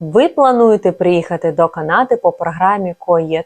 Ви плануєте приїхати до Канади по програмі КОЄД.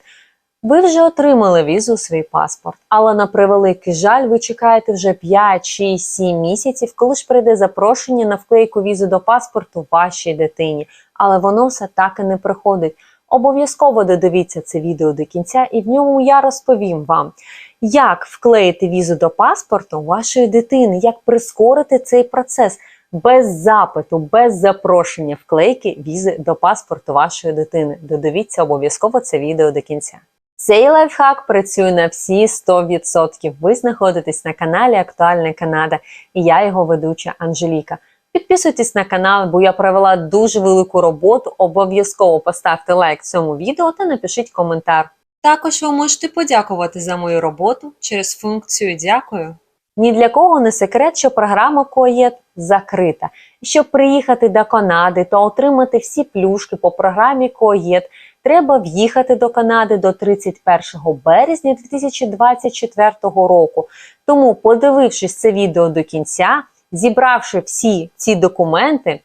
Ви вже отримали візу свій паспорт, але на превеликий жаль, ви чекаєте вже 5, 6, 7 місяців, коли ж прийде запрошення на вклейку візу до паспорту вашій дитині. Але воно все так і не приходить. Обов'язково додивіться це відео до кінця, і в ньому я розповім вам, як вклеїти візу до паспорту вашої дитини, як прискорити цей процес без запиту, без запрошення вклейки візи до паспорту вашої дитини. Додивіться обов'язково це відео до кінця. Цей лайфхак працює на всі 100%. Ви знаходитесь на каналі Актуальна Канада і я його ведуча Анжеліка. Підписуйтесь на канал, бо я провела дуже велику роботу. Обов'язково поставте лайк цьому відео та напишіть коментар. Також ви можете подякувати за мою роботу через функцію Дякую. Ні для кого не секрет, що програма КОЄД закрита. І щоб приїхати до Канади та отримати всі плюшки по програмі КОЄД, треба в'їхати до Канади до 31 березня 2024 року. Тому, подивившись це відео до кінця, зібравши всі ці документи,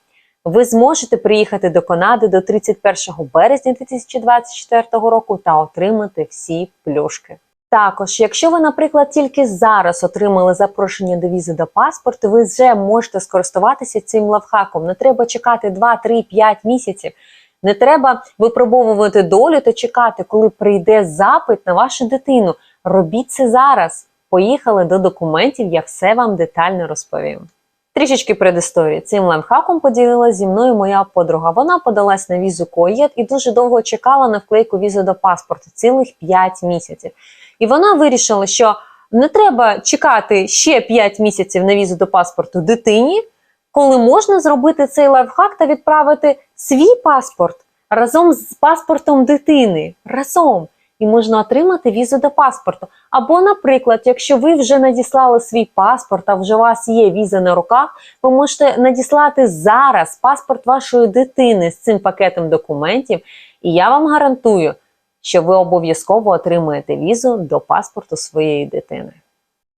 ви зможете приїхати до Канади до 31 березня 2024 року та отримати всі плюшки. Також, якщо ви, наприклад, тільки зараз отримали запрошення до візи до паспорту, ви вже можете скористуватися цим лавхаком. Не треба чекати 2, 3, 5 місяців. Не треба випробовувати долю та чекати, коли прийде запит на вашу дитину. Робіть це зараз. Поїхали до документів, я все вам детально розповім. Трішечки предісторії. Цим лайфхаком поділилася зі мною моя подруга. Вона подалась на візу КОЄД і дуже довго чекала на вклейку візи до паспорту цілих 5 місяців. І вона вирішила, що не треба чекати ще 5 місяців на візу до паспорту дитині, коли можна зробити цей лайфхак та відправити свій паспорт разом з паспортом дитини. Разом. І можна отримати візу до паспорту. Або, наприклад, якщо ви вже надіслали свій паспорт, а вже у вас є віза на руках, ви можете надіслати зараз паспорт вашої дитини з цим пакетом документів, і я вам гарантую, що ви обов'язково отримаєте візу до паспорту своєї дитини.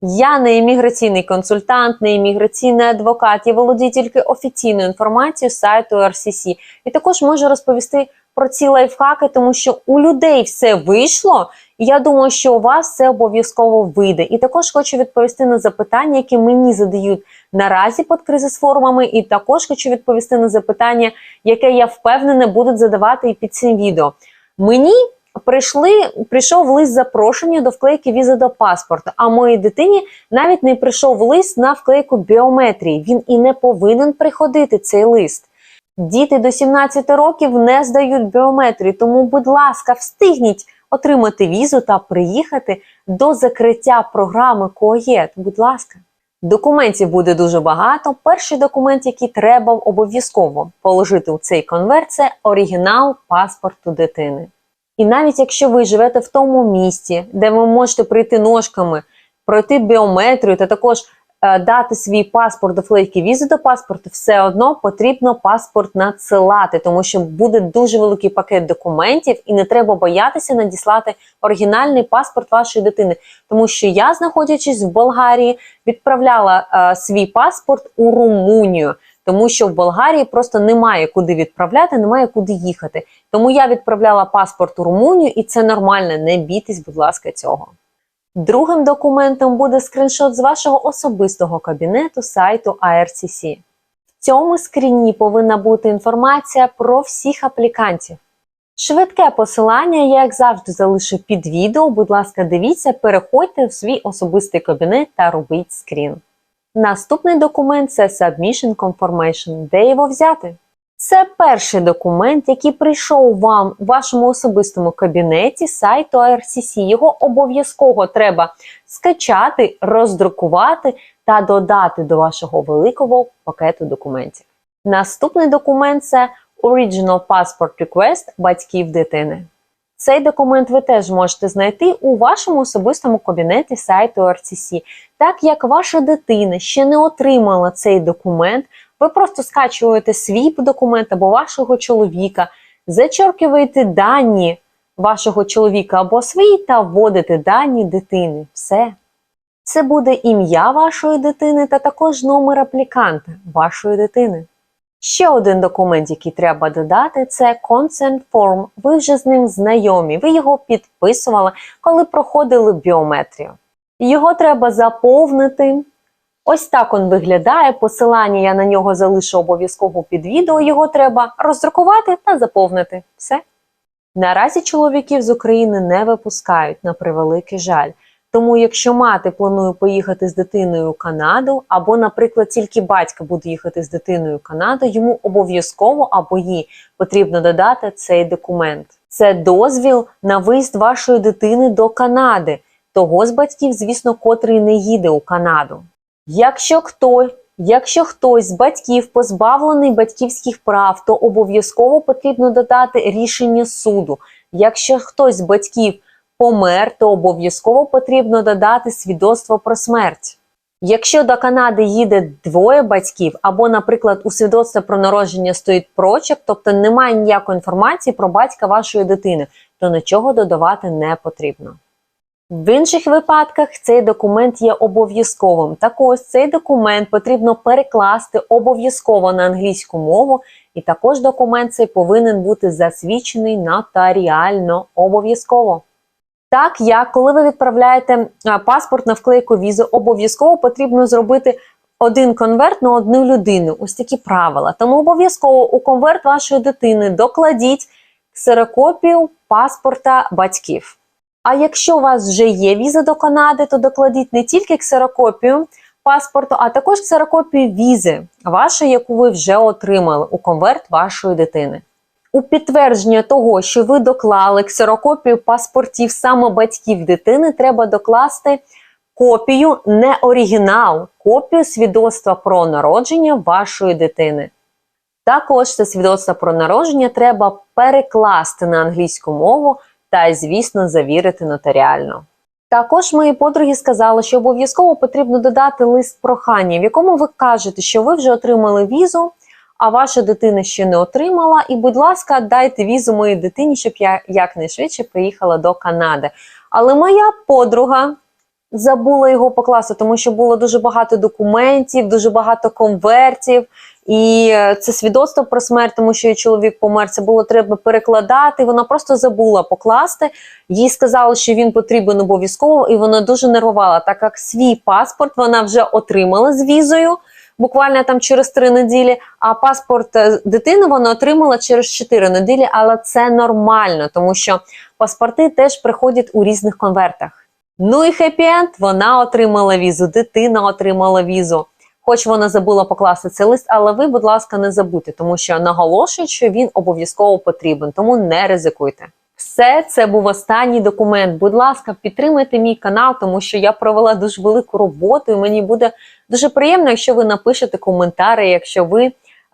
Я не імміграційний консультант, не імміграційний адвокат, я володію тільки офіційною інформацією з сайту RCC. І також можу розповісти про ці лайфхаки, тому що у людей все вийшло, і я думаю, що у вас це обов'язково вийде. І також хочу відповісти на запитання, які мені задають наразі під кризис-форумами, і також хочу відповісти на запитання, яке я впевнена будуть задавати і під цим відео. Мені прийшли, прийшов лист запрошення до вклейки візи до паспорту. А моїй дитині навіть не прийшов лист на вклейку біометрії. Він і не повинен приходити цей лист. Діти до 17 років не здають біометрію, тому, будь ласка, встигніть отримати візу та приїхати до закриття програми КОЄД. Будь ласка. Документів буде дуже багато. Перший документ, який треба обов'язково положити у цей конверт, це оригінал паспорту дитини. І навіть якщо ви живете в тому місті, де ви можете прийти ножками, пройти біометрію та також е, дати свій паспорт до флейки візи до паспорту, все одно потрібно паспорт надсилати, тому що буде дуже великий пакет документів, і не треба боятися надіслати оригінальний паспорт вашої дитини. Тому що я, знаходячись в Болгарії, відправляла е, свій паспорт у Румунію. Тому що в Болгарії просто немає куди відправляти, немає куди їхати. Тому я відправляла паспорт у Румунію, і це нормально. Не бійтесь, будь ласка, цього. Другим документом буде скріншот з вашого особистого кабінету сайту IRCC. В цьому скріні повинна бути інформація про всіх аплікантів. Швидке посилання, я як завжди залишу під відео. Будь ласка, дивіться, переходьте в свій особистий кабінет та робіть скрін. Наступний документ це Submission Confirmation. Де його взяти? Це перший документ, який прийшов вам у вашому особистому кабінеті сайту IRCC. Його обов'язково треба скачати, роздрукувати та додати до вашого великого пакету документів. Наступний документ це Original Passport Request батьків дитини. Цей документ ви теж можете знайти у вашому особистому кабінеті сайту RCC. Так як ваша дитина ще не отримала цей документ, ви просто скачуєте свій документ або вашого чоловіка, зачеркуєте дані вашого чоловіка або свої та вводите дані дитини. Все. Це буде ім'я вашої дитини та також номер апліканта вашої дитини. Ще один документ, який треба додати, це consent form. Ви вже з ним знайомі. Ви його підписували, коли проходили біометрію. Його треба заповнити. Ось так він виглядає. Посилання я на нього залишу обов'язково під відео. Його треба роздрукувати та заповнити. Все. Наразі чоловіків з України не випускають на превеликий жаль. Тому, якщо мати планує поїхати з дитиною в Канаду, або, наприклад, тільки батько буде їхати з дитиною в Канаду, йому обов'язково або їй потрібно додати цей документ. Це дозвіл на виїзд вашої дитини до Канади, того з батьків, звісно, котрий не їде у Канаду. Якщо хто, якщо хтось з батьків позбавлений батьківських прав, то обов'язково потрібно додати рішення суду. Якщо хтось з батьків помер, то обов'язково потрібно додати свідоцтво про смерть. Якщо до Канади їде двоє батьків, або, наприклад, у свідоцтві про народження стоїть прочерк, тобто немає ніякої інформації про батька вашої дитини, то нічого додавати не потрібно. В інших випадках цей документ є обов'язковим. Так ось цей документ потрібно перекласти обов'язково на англійську мову, і також документ цей повинен бути засвідчений нотаріально обов'язково. Так як коли ви відправляєте паспорт на вклейку візу, обов'язково потрібно зробити один конверт на одну людину. Ось такі правила. Тому обов'язково у конверт вашої дитини докладіть ксерокопію паспорта батьків. А якщо у вас вже є віза до Канади, то докладіть не тільки ксерокопію паспорту, а також ксерокопію візи вашої, яку ви вже отримали у конверт вашої дитини. У підтвердження того, що ви доклали ксерокопію паспортів саме батьків дитини, треба докласти копію, не оригінал, копію свідоцтва про народження вашої дитини. Також це свідоцтво про народження треба перекласти на англійську мову та, звісно, завірити нотаріально. Також мої подруги сказали, що обов'язково потрібно додати лист прохання, в якому ви кажете, що ви вже отримали візу, а ваша дитина ще не отримала. І, будь ласка, дайте візу моїй дитині, щоб я якнайшвидше приїхала до Канади. Але моя подруга забула його покласти, тому що було дуже багато документів, дуже багато конвертів. І е, це свідоцтво про смерть, тому що її чоловік помер. Це було треба перекладати. Вона просто забула покласти. Їй сказали, що він потрібен обов'язково, і вона дуже нервувала, так як свій паспорт вона вже отримала з візою. Буквально там через три неділі, а паспорт е, дитини вона отримала через 4 неділі, але це нормально, тому що паспорти теж приходять у різних конвертах. Ну і хеппі-енд, вона отримала візу, дитина отримала візу. Хоч вона забула покласти цей лист, але ви, будь ласка, не забудьте, тому що наголошують, що він обов'язково потрібен, тому не ризикуйте. Все це був останній документ. Будь ласка, підтримайте мій канал, тому що я провела дуже велику роботу, і мені буде дуже приємно, якщо ви напишете коментарі, якщо ви е,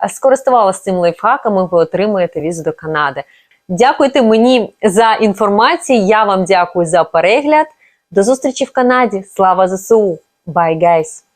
скористувалися цим лайфхаком, і ви отримаєте візу до Канади. Дякуйте мені за інформацію. Я вам дякую за перегляд. До зустрічі в Канаді. Слава ЗСУ! Bye, guys!